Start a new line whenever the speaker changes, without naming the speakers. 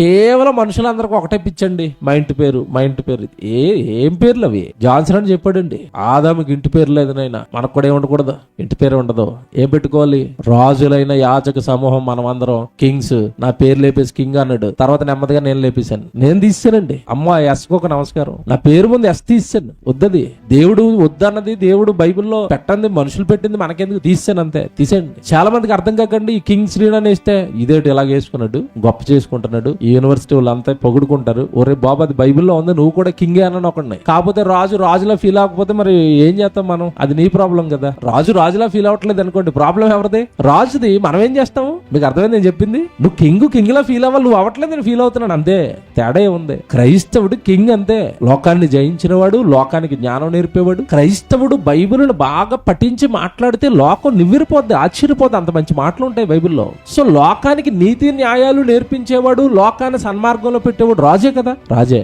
కేవలం మనుషులందరికీ ఒకటే పిచ్చండి. మా ఇంటి పేరు మా ఇంటి పేరు. ఏ ఏం పేర్లు అవి? జాన్సన్ అని చెప్పాడండి. ఆదాముకి ఇంటి పేరు లేదు నాయన. మనకు కూడా ఏం ఉండకూడదు. ఇంటి పేరు ఉండదు. ఏం పెట్టుకోవాలి? రాజులైన యాచక సమూహం మనం అందరం కింగ్స్. నా పేరు లేపేసి కింగ్ అన్నాడు. తర్వాత నెమ్మదిగా నేను లేపేశాను. నేను తీసానండి అమ్మ ఎస్కు ఒక నమస్కారం. నా పేరు ముందు ఎస్ తీసాను వద్దది. దేవుడు వద్దన్నది దేవుడు బైబిల్లో పెట్టండి మనుషులు పెట్టింది మనకెందుకు? తీసాను అంతే. తీసేయండి. చాలా మందికి అర్థం కాకండి ఈ కింగ్ శ్రీని అని వేస్తే ఇదేటి ఇలాగ వేసుకున్నాడు గొప్ప చేసుకుంటున్నాడు. ఈ యూనివర్సిటీ వాళ్ళంతా పొగుడుకుంటారు. ఒరే బాబు అది బైబిల్లో ఉంది నువ్వు కూడా కింగే అని ఒకడిని. కాకపోతే రాజు రాజులా ఫీల్ అవ్వకపోతే మరి ఏం చేస్తాం మనం? అది నీ ప్రాబ్లం కదా. రాజు రాజులా ఫీల్ అవ్వట్లేదు అనుకోండి ప్రాబ్లం ఎవరిది? రాజుది మనం ఏం చేస్తాము మీకు అర్థమైంది నేను చెప్పింది? నువ్వు కింగ్ కింగ్ లా ఫీల్ అవ్వాలి నువ్వు అవ్వట్లేదు నేను ఫీల్ అవుతున్నాను అంతే. తేడా ఉంది క్రైస్తవుడు కింగ్ అంతే. లోకాన్ని జయించినవాడు లోకానికి జ్ఞానం నేర్పేవాడు. క్రైస్తవుడు బైబిల్ను బాగా పఠించి మాట్లాడితే లోకం నివ్విరిపోద్ది ఆశ్చర్యపోద్ది. అంత మంచి మాటలు ఉంటాయి బైబిల్లో. సో లోకానికి నీతి న్యాయాలు నేర్పించేవాడు లోక లోకాన్ని సన్మార్గంలో పెట్టేవాడు రాజే కదా? రాజే.